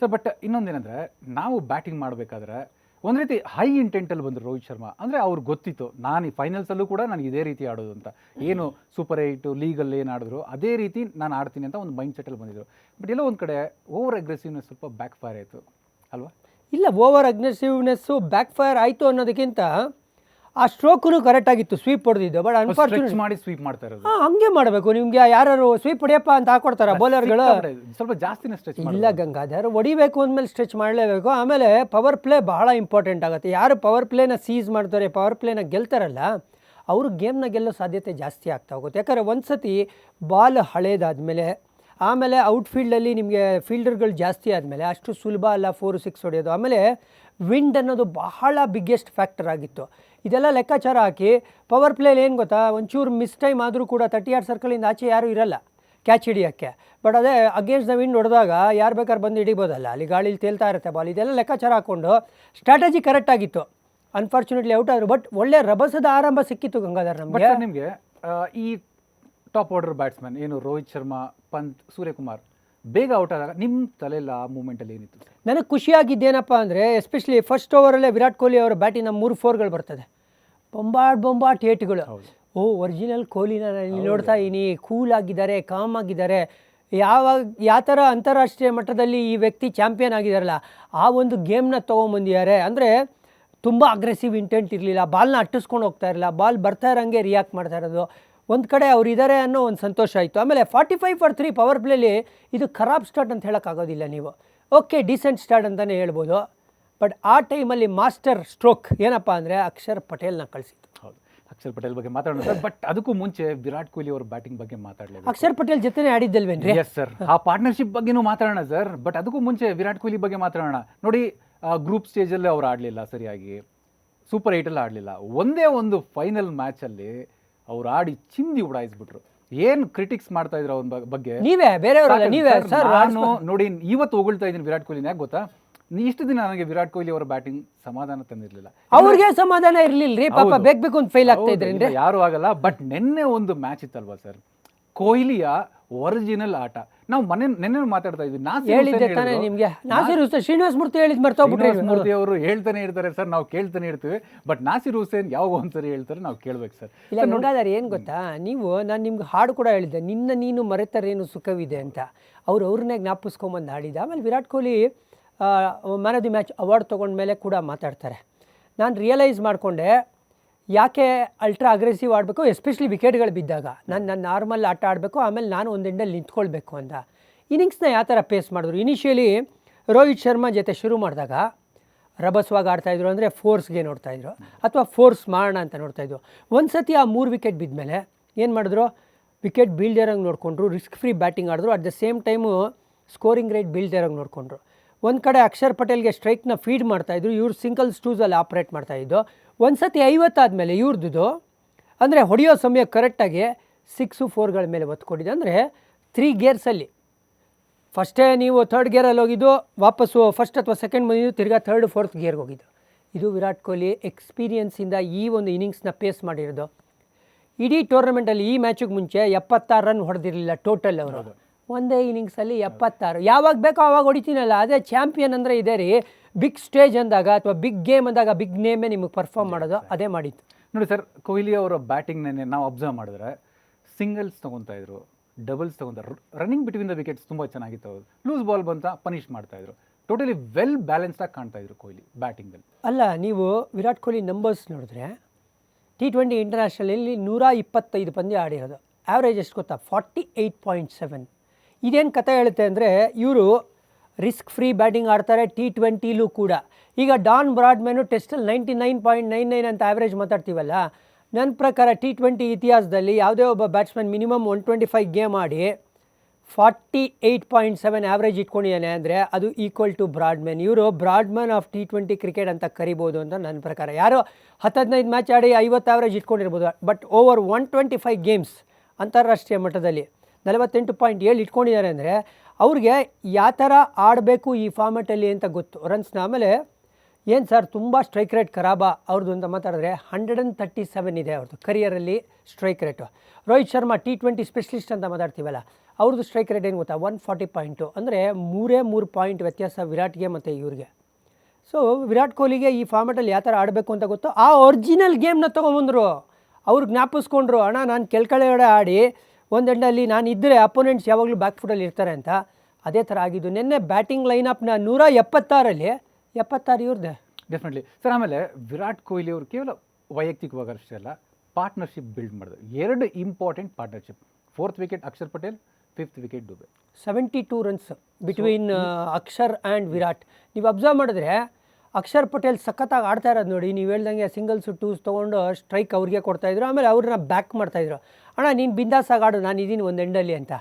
Sir but ಇನ್ನೊಂದೇನಂದ್ರೆ ನಾವು batting ಮಾಡಬೇಕಾದ್ರೆ ಒಂದು ರೀತಿ ಹೈ ಇಂಟೆಂಟಲ್ಲಿ ಬಂದರು ರೋಹಿತ್ ಶರ್ಮಾ. ಅಂದರೆ ಅವ್ರಿಗೆ ಗೊತ್ತಿತ್ತು ನಾನು ಈ ಫೈನಲ್ಸಲ್ಲೂ ಕೂಡ ನನಗೆ ಇದೇ ರೀತಿ ಆಡೋದು ಅಂತ. ಏನು ಸೂಪರ್ ಏಯ್ಟು ಲೀಗಲ್ಲಿ ಏನು ಆಡಿದ್ರು ಅದೇ ರೀತಿ ನಾನು ಆಡ್ತೀನಿ ಅಂತ ಒಂದು ಮೈಂಡ್ ಸೆಟ್ಟಲ್ಲಿ ಬಂದಿದ್ರು. ಬಟ್ ಎಲ್ಲೋ ಒಂದು ಕಡೆ ಓವರ್ ಅಗ್ರೆಸಿವ್ನೆಸ್ ಸ್ವಲ್ಪ ಬ್ಯಾಕ್ ಫೈರ್ ಆಯಿತು ಅಲ್ವಾ? ಇಲ್ಲ ಓವರ್ ಅಗ್ರೆಸಿವ್ನೆಸ್ಸು ಬ್ಯಾಕ್ ಫೈರ್ ಆಯಿತು ಅನ್ನೋದಕ್ಕಿಂತ ಆ ಸ್ಟ್ರೋಕು ಕರೆಕ್ಟ್ ಆಗಿತ್ತು ಸ್ವೀಪ್ ಹೊಡೆದಿದ್ದು ಬಟ್ ಅನ್ಫಾರ್ಚುನೇಟ್ ಮಾಡಿ ಸ್ವೀಪ್ ಮಾಡ್ತಾ ಇರೋದು. ಹಾಂ ಹಂಗೆ ಮಾಡಬೇಕು. ನಿಮಗೆ ಯಾರು ಸ್ವೀಪ್ ಹೊಡೆಯಪ್ಪ ಅಂತ ಹಾಕೊಡ್ತಾರ ಬೌಲರ್ಗಳು ಸ್ವಲ್ಪ ಜಾಸ್ತಿನೇ ಸ್ಟ್ರೆಚ್ ಇಲ್ಲ ಗಂಗಾಧರ್ ಹೊಡಿಬೇಕು ಅಂದಮೇಲೆ ಸ್ಟ್ರೆಚ್ ಮಾಡಲೇಬೇಕು. ಆಮೇಲೆ ಪವರ್ ಪ್ಲೇ ಬಹಳ ಇಂಪಾರ್ಟೆಂಟ್ ಆಗುತ್ತೆ. ಯಾರು ಪವರ್ ಪ್ಲೇನ ಸೀಸ್ ಮಾಡ್ತಾರೆ ಪವರ್ ಪ್ಲೇನ ಗೆಲ್ತಾರಲ್ಲ ಅವರು ಗೇಮ್ನ ಗೆಲ್ಲೋ ಸಾಧ್ಯತೆ ಜಾಸ್ತಿ ಆಗ್ತಾ ಹೋಗುತ್ತೆ. ಯಾಕಂದರೆ ಒಂದು ಸತಿ ಬಾಲ್ ಹಳೇದಾದಮೇಲೆ ಆಮೇಲೆ ಔಟ್ಫೀಲ್ಡಲ್ಲಿ ನಿಮಗೆ ಫೀಲ್ಡರ್ಗಳು ಜಾಸ್ತಿ ಆದಮೇಲೆ ಅಷ್ಟು ಸುಲಭ ಅಲ್ಲ ಫೋರ್ ಸಿಕ್ಸ್ ಹೊಡೆಯೋದು. ಆಮೇಲೆ ವಿಂಡ್ ಅನ್ನೋದು ಬಹಳ ಬಿಗ್ಗೆಸ್ಟ್ ಫ್ಯಾಕ್ಟರ್ ಆಗಿತ್ತು. ಇದೆಲ್ಲ ಲೆಕ್ಕಾಚಾರ ಹಾಕಿ ಪವರ್ ಪ್ಲೇಲಿ ಏನು ಗೊತ್ತಾ? ಒಂಚೂರು ಮಿಸ್ ಟೈಮ್ ಆದರೂ ಕೂಡ ತರ್ಟಿ ಆರ್ ಸರ್ಕಲಿಂದ ಆಚೆ ಯಾರೂ ಇರಲ್ಲ ಕ್ಯಾಚ್ ಹಿಡಿಯೋಕ್ಕೆ. ಬಟ್ ಅದೇ ಅಗೇನ್ಸ್ಟ್ ದ ವಿಂಡ್ ಹೊಡೆದಾಗ ಯಾರು ಬೇಕಾದ್ರೆ ಬಂದು ಹಿಡಿಬೋದಲ್ಲ. ಅಲ್ಲಿ ಗಾಳಿಲಿ ತೇಲ್ತಾ ಇರುತ್ತೆ ಬಾಲ್ ಇದೆಲ್ಲ ಲೆಕ್ಕಾಚಾರ ಹಾಕ್ಕೊಂಡು ಸ್ಟ್ರಾಟಜಿ ಕರೆಕ್ಟ್ ಆಗಿತ್ತು. ಅನ್ಫಾರ್ಚುನೇಟ್ಲಿ ಔಟ್ ಆದರು. ಬಟ್ ಒಳ್ಳೆ ರಭಸದ ಆರಂಭ ಸಿಕ್ಕಿತ್ತು ಗಂಗಾಧರ್ ನಮಗೆ. ನಿಮಗೆ ಈ ಟಾಪ್ ಆರ್ಡರ್ ಬ್ಯಾಟ್ಸ್ಮನ್ ಏನು ರೋಹಿತ್ ಶರ್ಮಾ, ಪಂತ್, ಸೂರ್ಯಕುಮಾರ್ ಬೇಗ ಔಟ್ ಆದಾಗ ನಿಮ್ಮ ತಲೆಯಲ್ಲಿ ಆ ಮೂಮೆಂಟಲ್ಲಿ ಏನಿತ್ತು? ನನಗೆ ಖುಷಿಯಾಗಿದ್ದೇನಪ್ಪ ಅಂದರೆ ಎಸ್ಪೆಷಲಿ ಫಸ್ಟ್ ಓವರಲ್ಲೇ ವಿರಾಟ್ ಕೊಹ್ಲಿ ಅವರ ಬ್ಯಾಟಿನ ಮೂರು ಫೋರ್ಗಳು ಬರ್ತದೆ. ಬೊಂಬಾಟ್ ಬೊಂಬಾಟ್ ಏಟ್ಗಳು. ಓ ಒರಿಜಿನಲ್ ಕೊಹ್ಲಿನ ನಾನು ಇಲ್ಲಿ ನೋಡ್ತಾ ಇದ್ದೀನಿ. ಕೂಲ್ ಆಗಿದ್ದಾರೆ ಕಾಮ್ ಆಗಿದ್ದಾರೆ. ಯಾವಾಗ ಯಾವ ಥರ ಅಂತಾರಾಷ್ಟ್ರೀಯ ಮಟ್ಟದಲ್ಲಿ ಈ ವ್ಯಕ್ತಿ ಚಾಂಪಿಯನ್ ಆಗಿದ್ದಾರಲ್ಲ ಆ ಒಂದು ಗೇಮ್ನ ತೊಗೊಂಬಂದಿದ್ದಾರೆ. ಅಂದರೆ ತುಂಬ ಅಗ್ರೆಸಿವ್ ಇಂಟೆಂಟ್ ಇರಲಿಲ್ಲ ಬಾಲ್ನ ಅಟ್ಟಿಸ್ಕೊಂಡು ಹೋಗ್ತಾ ಇರಲಿಲ್ಲ ಬಾಲ್ ಬರ್ತಾ ಇರೋಂಗೆ ರಿಯಾಕ್ಟ್ ಮಾಡ್ತಾ ಇರೋದು. ಒಂದು ಕಡೆ ಅವ್ರು ಇದ್ದಾರೆ ಅನ್ನೋ ಒಂದು ಸಂತೋಷ ಆಯಿತು. ಆಮೇಲೆ forty five for three power ಪ್ಲೇಲಿ ಇದು ಖರಾಬ್ ಸ್ಟಾರ್ಟ್ ಅಂತ ಹೇಳೋಕ್ಕಾಗೋದಿಲ್ಲ ನೀವು. ಓಕೆ ಡಿಸೆಂಟ್ ಸ್ಟಾರ್ಟ್ ಅಂತಲೇ ಹೇಳ್ಬೋದು. ಬಟ್ ಆ ಟೈಮಲ್ಲಿ ಮಾಸ್ಟರ್ ಸ್ಟ್ರೋಕ್ ಏನಪ್ಪ ಅಂದರೆ ಅಕ್ಷರ್ ಪಟೇಲ್ನ ಕಳಿಸಿತ್ತು ಹೌದು. ಅಕ್ಷರ್ ಪಟೇಲ್ ಬಗ್ಗೆ ಮಾತಾಡೋಣ ಸರ್. ಬಟ್ ಅದಕ್ಕೂ ಮುಂಚೆ ವಿರಾಟ್ ಕೊಹ್ಲಿ ಅವ್ರ ಬ್ಯಾಟಿಂಗ್ ಬಗ್ಗೆ ಮಾತಾಡಲೇಬೇಕು. ಅಕ್ಷರ್ ಪಟೇಲ್ ಜೊತೆನೇ ಆಡಿದ್ದಲ್ವೇನ್ರಿ? ಎಸ್ ಸರ್ ಆ ಪಾರ್ಟ್ನರ್ಶಿಪ್ ಬಗ್ಗೆನೂ ಮಾತಾಡೋಣ ಸರ್ ಬಟ್ ಅದಕ್ಕೂ ಮುಂಚೆ ವಿರಾಟ್ ಕೊಹ್ಲಿ ಬಗ್ಗೆ ಮಾತಾಡೋಣ. ನೋಡಿ ಗ್ರೂಪ್ ಸ್ಟೇಜಲ್ಲೇ ಅವ್ರು ಆಡಲಿಲ್ಲ ಸರಿಯಾಗಿ. ಸೂಪರ್ ಏಯ್ಟಲ್ಲಿ ಆಡಲಿಲ್ಲ. ಒಂದೇ ಒಂದು ಫೈನಲ್ ಮ್ಯಾಚಲ್ಲಿ ಅವ್ರು ಆಡಿ ಚಿಂದಿ ಉಡಾಯಿಸ್ಬಿಟ್ರು. ಏನ್ ಕ್ರಿಟಿಕ್ಸ್ ಮಾಡ್ತಾ ಇದ್ರು ಅವ್ನ ಬಗ್ಗೆ? ನೀವೇ ಬೇರೆಯವರಲ್ಲ ನೀವೇ ಸರ್, ನಾನು ನೋಡಿ ಇವತ್ತು ಹೊಗಳ್ತಾ ಇದ್ದೀನಿ ವಿರಾಟ್ ಕೊಹ್ಲಿ ಯಾಕೆ ಗೊತ್ತಾ? ಇಷ್ಟು ದಿನ ನನಗೆ ವಿರಾಟ್ ಕೊಹ್ಲಿ ಅವರ ಬ್ಯಾಟಿಂಗ್ ಸಮಾಧಾನ ತಂದಿರಲಿಲ್ಲ. ಅವ್ರಿಗೆ ಸಮಾಧಾನ ಇರಲಿಲ್ಲ ರೀ ಪಾಪ. ಬೇಕು ಬೇಕು ಅಂತ ಫೈಲ್ ಆಗ್ತಾ ಇದ್ರಿ ಯಾರು ಆಗಲ್ಲ ಬಟ್ ನಿನ್ನೆ ಒಂದು ಮ್ಯಾಚ್ ಇತ್ತಲ್ವಾ ಸರ್? ಕೊಹ್ಲಿಯ ಒರಿಜಿನಲ್ ಆಟ. ನಾವು ಮನೆ ನೆನ್ನೆ ಮಾತಾಡ್ತಾ ಇದ್ವಿ. ಹೇಳಿದ್ದೆ ತಾನೇ ನಿಮಗೆ. ನಾಸಿರ್ ಹುಸೇನ್ ಶ್ರೀನಿವಾಸ್ ಮೂರ್ತಿ ಹೇಳಿದ್ ಮರ್ತೋಗ್ಬಿಟ್ರಿ ಮೂರ್ತಿ ಅವರು ಹೇಳ್ತಾನೆ ಇರ್ತಾರೆ ಸರ್ ನಾವು ಕೇಳ್ತಾನೆ ಇರ್ತೀವಿ. ಬಟ್ ನಾಸಿರ್ ಹುಸೇನ್ ಯಾವಾಗ ಒಂದ್ಸರಿ ಹೇಳ್ತಾರೆ ನಾವು ಕೇಳ್ಬೇಕು ಸರ್. ಇಲ್ಲ ನೋಡಾದ್ರೆ ಏನು ಗೊತ್ತಾ? ನೀವು ನಾನು ನಿಮ್ಗೆ ಹಾಡು ಕೂಡ ಹೇಳಿದ್ದೆ. ನಿನ್ನ ನೀನು ಮರೆತರೇನು ಸುಖವಿದೆ ಅಂತ. ಅವ್ರು ಅವ್ರನ್ನೇ ಜ್ಞಾಪಿಸ್ಕೊಂಬಂದು ಹಾಡಿದ. ಆಮೇಲೆ Virat Kohli man of the match award ತೊಗೊಂಡ್ಮೇಲೆ ಕೂಡ ಮಾತಾಡ್ತಾರೆ. ನಾನು ರಿಯಲೈಸ್ ಮಾಡಿಕೊಂಡೆ ಯಾಕೆ ಅಲ್ಟ್ರಾ ಅಗ್ರೆಸಿವ್ ಆಡಬೇಕು? ಎಸ್ಪೆಷಲಿ ವಿಕೆಟ್ಗಳು ಬಿದ್ದಾಗ. ನಾನು ನಾನು ನಾರ್ಮಲ್ ಆಟ ಆಡಬೇಕು, ಆಮೇಲೆ ನಾನು ಒಂದು ಎಂಡಲ್ಲಿ ನಿಂತ್ಕೊಳ್ಬೇಕು ಅಂತ. ಇನ್ನಿಂಗ್ಸ್ನ ಯಾವ ಥರ ಪೇಸ್ ಮಾಡಿದ್ರು? ಇನಿಷಿಯಲಿ ರೋಹಿತ್ ಶರ್ಮಾ ಜೊತೆ ಶುರು ಮಾಡಿದಾಗ ರಭಸ್ವಾಗಿ ಆಡ್ತಾಯಿದ್ರು ಅಂದರೆ ಫೋರ್ಸ್ಗೆ ನೋಡ್ತಾಯಿದ್ರು ಅಥವಾ ಫೋರ್ಸ್ ಮಾಡೋಣ ಅಂತ ನೋಡ್ತಾಯಿದ್ರು ಒಂದು ಸತಿ ಆ ಮೂರು ವಿಕೆಟ್ ಬಿದ್ಮೇಲೆ ಏನು ಮಾಡಿದ್ರು? ವಿಕೆಟ್ ಬೀಳ್ದಿರೋಂಗೆ ನೋಡಿಕೊಂಡ್ರು ರಿಸ್ಕ್ ಫ್ರೀ ಬ್ಯಾಟಿಂಗ್ ಆಡಿದ್ರು. At the same time scoring rate ಬೀಳ್ದಿರಂಗೆ ನೋಡಿಕೊಂಡ್ರು. ಒಂದು ಕಡೆ ಅಕ್ಷರ್ ಪಟೇಲ್ಗೆ ಸ್ಟ್ರೈಕ್ನ ಫೀಡ್ ಮಾಡ್ತಾಯಿದ್ರು ಇವ್ರು ಸಿಂಗಲ್ ಸ್ಟೂಸಲ್ಲಿ ಆಪ್ರೇಟ್ ಮಾಡ್ತಾಯಿದ್ದು ಒಂದು ಸತಿ ಐವತ್ತಾದಮೇಲೆ ಇವ್ರದ್ದು, ಅಂದರೆ ಹೊಡೆಯೋ ಸಮಯ ಕರೆಕ್ಟಾಗಿ ಸಿಕ್ಸು ಫೋರ್ಗಳ ಮೇಲೆ ಒತ್ತು ಅಂದರೆ ತ್ರೀ ಗೇರ್ಸಲ್ಲಿ ಫಸ್ಟೇ ನೀವು ಥರ್ಡ್ ಗೇರಲ್ಲಿ ಹೋಗಿದ್ದು, ವಾಪಸ್ಸು ಫಸ್ಟ್ ಅಥವಾ ಸೆಕೆಂಡ್ ಬಂದಿದ್ದು, ತಿರ್ಗಾ ಥರ್ಡ್ ಫೋರ್ತ್ ಗೇರ್ಗೆ ಹೋಗಿದ್ದು. ಇದು ವಿರಾಟ್ ಕೊಹ್ಲಿ ಎಕ್ಸ್ಪೀರಿಯನ್ಸಿಂದ ಈ ಒಂದು ಇನ್ನಿಂಗ್ಸ್ನ ಪೇಸ್ ಮಾಡಿರೋದು. ಇಡೀ ಟೂರ್ನಮೆಂಟಲ್ಲಿ ಈ ಮ್ಯಾಚಿಗೆ ಮುಂಚೆ ಎಪ್ಪತ್ತಾರು ರನ್ ಹೊಡೆದಿರಲಿಲ್ಲ ಟೋಟಲ್ ಅವರು. ಒಂದೇ ಇನ್ನಿಂಗ್ಸಲ್ಲಿ ಎಪ್ಪತ್ತಾರು. ಯಾವಾಗ ಬೇಕೋ ಆವಾಗ ಹೊಡಿತೀನಲ್ಲ ಅದೇ ಚಾಂಪಿಯನ್ ಅಂದರೆ ಇದೆ ರೀ ಬಿಗ್ ಸ್ಟೇಜ್ ಅಂದಾಗ ಅಥವಾ ಬಿಗ್ ಗೇಮ್ ಅಂದಾಗ ಬಿಗ್ ನೇಮೇ ನಿಮಗೆ ಪರ್ಫಾರ್ಮ್ ಮಾಡೋದು ಅದೇ ಮಾಡಿತ್ತು ನೋಡಿ ಸರ್ ಕೊಹ್ಲಿ ಅವರ ಬ್ಯಾಟಿಂಗ್ನೇ ನಾವು ಅಬ್ಸರ್ವ್ ಮಾಡಿದ್ರೆ ಸಿಂಗಲ್ಸ್ ತೊಗೊತಾ ಇದ್ರು ಡಬಲ್ಸ್ ತೊಗೊತಾರೆ ರನ್ನಿಂಗ್ ಬಿಟ್ವೀನ್ ದ ವಿಕೆಟ್ಸ್ ತುಂಬ ಚೆನ್ನಾಗಿತ್ತು ಅವರು. ಲೂಸ್ ಬಾಲ್ ಬಂತ ಪನಿಷ್ ಮಾಡ್ತಾ ಇದ್ರು. ಟೋಟಲಿ ವೆಲ್ ಬ್ಯಾಲೆನ್ಸ್ಡ್ ಆಗಿ ಕಾಣ್ತಾ ಇದ್ರು ಕೊಹ್ಲಿ ಬ್ಯಾಟಿಂಗಲ್ಲಿ ಅಲ್ಲ ನೀವು ವಿರಾಟ್ ಕೊಹ್ಲಿ ನಂಬರ್ಸ್ ನೋಡಿದ್ರೆ ಟಿ ಟ್ವೆಂಟಿ ಇಂಟರ್ನ್ಯಾಷನಲ್ಲಿ ನೂರ ಇಪ್ಪತ್ತೈದು ಪಂದ್ಯ ಆಡಿರೋದು. ಆ್ಯಾವ್ರೇಜ್ ಎಷ್ಟು ಗೊತ್ತಾ? ಫಾರ್ಟಿ ಏಯ್ಟ್ ಪಾಯಿಂಟ್ ಸೆವೆನ್ ಇದೇನು ಕತೆ ಹೇಳುತ್ತೆ ಅಂದರೆ ಇವರು ರಿಸ್ಕ್ ಫ್ರೀ ಬ್ಯಾಟಿಂಗ್ ಆಡ್ತಾರೆ ಟಿ ಟ್ವೆಂಟಿಲೂ ಕೂಡ. ಈಗ Don Bradman ಟೆಸ್ಟಲ್ಲಿ ninety nine point nine nine ಅಂತ ಆ್ಯಾವ್ರೇಜ್ ಮಾತಾಡ್ತೀವಲ್ಲ? ನನ್ನ ಪ್ರಕಾರ ಟಿ ಟ್ವೆಂಟಿ ಇತಿಹಾಸದಲ್ಲಿ ಯಾವುದೇ ಒಬ್ಬ batsman minimum one twenty five game ಆಡಿ forty eight point seven average ಇಟ್ಕೊಂಡಿದ್ದಾನೆ ಅಂದರೆ ಅದು ಈಕ್ವಲ್ ಟು ಬ್ರಾಡ್ಮ್ಯಾನ್. ಇವರು Bradman of T twenty cricket ಅಂತ ಕರಿಬೋದು ಅಂತ ನನ್ನ ಪ್ರಕಾರ. ಯಾರೋ ಹತ್ತು ಹದಿನೈದು ಮ್ಯಾಚ್ ಆಡಿ ಐವತ್ತು average ಇಟ್ಕೊಂಡಿರ್ಬೋದು but over one twenty five games ಅಂತಾರಾಷ್ಟ್ರೀಯ ಮಟ್ಟದಲ್ಲಿ. ನಲವತ್ತೆಂಟು ಪಾಯಿಂಟ್ ಏಳು ಇಟ್ಕೊಂಡಿದ್ದಾರೆ ಅಂದರೆ ಅವ್ರಿಗೆ ಯಾವ ಥರ ಆಡಬೇಕು ಈ ಫಾರ್ಮೆಟಲ್ಲಿ ಅಂತ ಗೊತ್ತು. ರನ್ಸ್ನ ಆಮೇಲೆ ಏನು ಸರ್, ತುಂಬ ಸ್ಟ್ರೈಕ್ ರೇಟ್ ಖರಾಬ ಅವ್ರದ್ದು ಅಂತ ಮಾತಾಡಿದ್ರೆ ಹಂಡ್ರೆಡ್ ಆ್ಯಂಡ್ ತರ್ಟಿ ಸೆವೆನ್ ಇದೆ ಅವ್ರದ್ದು ಕರಿಯರಲ್ಲಿ strike rate Rohit Sharma T twenty specialist ಅಂತ ಮಾತಾಡ್ತೀವಲ್ಲ ಅವ್ರದ್ದು ಸ್ಟ್ರೈಕ್ ರೇಟ್ ಏನು ಗೊತ್ತಾ? ಒನ್ ಫಾರ್ಟಿ ಪಾಯಿಂಟು ಅಂದರೆ ಮೂರೇ ಮೂರು ಪಾಯಿಂಟ್ ವ್ಯತ್ಯಾಸ ವಿರಾಟ್ಗೆ ಮತ್ತು ಇವ್ರಿಗೆ. ಸೊ ವಿರಾಟ್ ಕೊಹ್ಲಿಗೆ ಈ ಫಾರ್ಮೆಟಲ್ಲಿ ಯಾವ ಥರ ಆಡಬೇಕು ಅಂತ ಗೊತ್ತು? ಆ ಒರಿಜಿನಲ್ ಗೇಮ್ನ ತೊಗೊಂಬಂದರು. ಅವ್ರು ಜ್ಞಾಪಿಸ್ಕೊಂಡ್ರು, ಅಣ್ಣ, ನಾನು ಕೆಳಗಡೆ ಆಡಿ ಒಂದು ಎಂಡಲ್ಲಿ ನಾನು ಇದ್ದರೆ ಅಪೋನೆಂಟ್ಸ್ ಯಾವಾಗಲೂ ಬ್ಯಾಕ್ ಫುಟಲ್ಲಿ ಇರ್ತಾರೆ ಅಂತ. ಅದೇ ಥರ ಆಗಿದ್ದು. ನಿನ್ನೆ ಬ್ಯಾಟಿಂಗ್ ಲೈನಪ್ನ ನೂರ ಎಪ್ಪತ್ತಾರಲ್ಲಿ ಎಪ್ಪತ್ತಾರು ಇವ್ರದ್ದೆ? ಡೆಫಿನೆಟ್ಲಿ ಸರ್ ಆಮೇಲೆ ವಿರಾಟ್ ಕೊಹ್ಲಿ ಅವರು ಕೇವಲ ವೈಯಕ್ತಿಕವಾಗಿ ಅಷ್ಟೇ ಅಲ್ಲ ಪಾರ್ಟ್ನರ್ಶಿಪ್ ಬಿಲ್ಡ್ ಮಾಡಿದ್ರು. ಎರಡು important partnership fourth wicket Akshar Patel fifth wicket Dube seventy two runs between Akshar and Virat ನೀವು ಅಬ್ಸರ್ವ್ ಮಾಡಿದ್ರೆ ಅಕ್ಷರ್ ಪಟೇಲ್ ಸಖತ್ತಾಗಿ ಆಡ್ತಾ ಇರೋದು ನೋಡಿ. ನೀವು ಹೇಳ್ದಂಗೆ ಸಿಂಗಲ್ಸು ಟೂಸ್ ತೊಗೊಂಡು ಸ್ಟ್ರೈಕ್ ಅವ್ರಿಗೆ ಕೊಡ್ತಾಯಿದ್ರು ಆಮೇಲೆ ಅವ್ರನ್ನ ಬ್ಯಾಕ್ ಮಾಡ್ತಾಯಿದ್ರು ಅಣ್ಣ ನೀನು ಬಿಂದಾಸಾಗಿ ಆಡು ನಾನು ಇದ್ದೀನಿ ಒಂದು ಎಂಡಲ್ಲಿ ಅಂತ.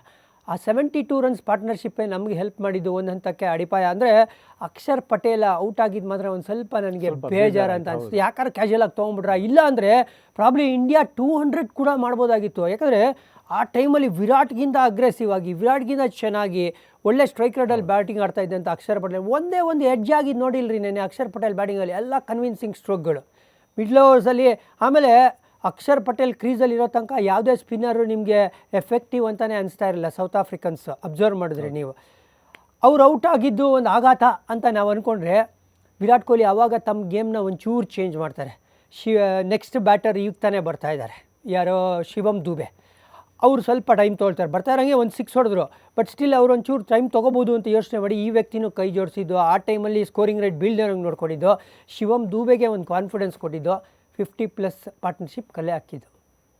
ಆ ಸೆವೆಂಟಿ ಟೂ ರನ್ಸ್ ಪಾರ್ಟ್ನರ್ಶಿಪ್ಪೇ ನಮಗೆ ಹೆಲ್ಪ್ ಮಾಡಿದ್ದು ಒಂದು ಹಂತಕ್ಕೆ ಅಡಿಪಾಯ. ಅಂದರೆ ಅಕ್ಷರ್ ಪಟೇಲ ಔಟ್ ಆಗಿದ್ದು ಮಾತ್ರ ಒಂದು ಸ್ವಲ್ಪ ನನಗೆ ಬೇಜಾರು ಅಂತ ಅನಿಸ್ತು ಯಾಕಂದ್ರೆ ಕ್ಯಾಶುಯಲ್ ಆಗಿ ತೊಗೊಂಬಿಟ್ರ ಇಲ್ಲ ಅಂದರೆ ಪ್ರಾಬ್ಲಿ ಇಂಡಿಯಾ ಟೂ ಹಂಡ್ರೆಡ್ ಕೂಡ ಮಾಡ್ಬೋದಾಗಿತ್ತು. ಯಾಕಂದರೆ ಆ ಟೈಮಲ್ಲಿ ವಿರಾಟ್ಗಿಂತ ಅಗ್ರೆಸಿವ್ ಆಗಿ ವಿರಾಟ್ಗಿಂತ ಚೆನ್ನಾಗಿ ಒಳ್ಳೆ ಸ್ಟ್ರೈಕ್ ರೇಟಲ್ಲಿ ಬ್ಯಾಟಿಂಗ್ ಆಡ್ತಾ ಇದ್ದಂಥ ಅಂತ ಅಕ್ಷರ್ ಪಟೇಲ್. ಒಂದೇ ಒಂದು ಎಡ್ಜ್ ಆಗಿ ನೋಡಿಲ್ರಿ ನೆನೆ ಅಕ್ಷರ್ ಪಟೇಲ್ ಬ್ಯಾಟಿಂಗಲ್ಲಿ ಎಲ್ಲ ಕನ್ವಿನ್ಸಿಂಗ್ ಸ್ಟ್ರೋಕ್ಗಳು ಮಿಡ್ಲ್ ಓವರ್ಸಲ್ಲಿ ಆಮೇಲೆ ಅಕ್ಷರ್ ಪಟೇಲ್ ಕ್ರೀಸಲ್ಲಿ ಇರೋ ತನಕ ಯಾವುದೇ ಸ್ಪಿನ್ನರು ನಿಮಗೆ ಎಫೆಕ್ಟಿವ್ ಅಂತಲೇ ಅನಿಸ್ತಾ ಇರಲಿಲ್ಲ ಸೌತ್ ಆಫ್ರಿಕನ್ಸ್ ಅಬ್ಸರ್ವ್ ಮಾಡಿದ್ರಿ ನೀವು. ಅವ್ರು ಔಟ್ ಆಗಿದ್ದು ಒಂದು ಆಘಾತ ಅಂತ ನಾವು ಅಂದ್ಕೊಂಡ್ರೆ ವಿರಾಟ್ ಕೊಹ್ಲಿ ಆವಾಗ ತಮ್ಮ ಗೇಮ್ನ ಒಂಚೂರು ಚೇಂಜ್ ಮಾಡ್ತಾರೆ. ಶಿ ನೆಕ್ಸ್ಟ್ ಬ್ಯಾಟರ್ ಈಗ ತಾನೇ ಬರ್ತಾ ಇದ್ದಾರೆ. ಯಾರೋ ಶಿವಮ್ ದುಬೆ. ಅವ್ರು ಸ್ವಲ್ಪ ಟೈಮ್ ತೊಗೊಳ್ತಾರೆ. ಬರ್ತಾ ಇರೋಂಗೆ ಒಂದು ಸಿಕ್ಸ್ ಹೊಡೆದ್ರು. ಬಟ್ ಸ್ಟಿಲ್ ಅವ್ರು ಒಂಚೂರು ಟೈಮ್ ತೊಗೋಬೋದು ಅಂತ ಯೋಚನೆ ಮಾಡಿ ಈ ವ್ಯಕ್ತಿನೂ ಕೈ ಜೋಡಿಸಿದ್ದು, ಆ ಟೈಮಲ್ಲಿ ಸ್ಕೋರಿಂಗ್ ರೇಟ್ ಬೀಳ್ದಿರೋಂಗೆ ನೋಡ್ಕೊಂಡಿದ್ದು ಶಿವಮ್ ದೂಬೆಗೆ ಒಂದು ಕಾನ್ಫಿಡೆನ್ಸ್ ಕೊಟ್ಟಿದ್ದು ಫಿಫ್ಟಿ ಪ್ಲಸ್ ಪಾರ್ಟ್ನರ್ಶಿಪ್ ಕಲೆ ಹಾಕಿದ್ದು.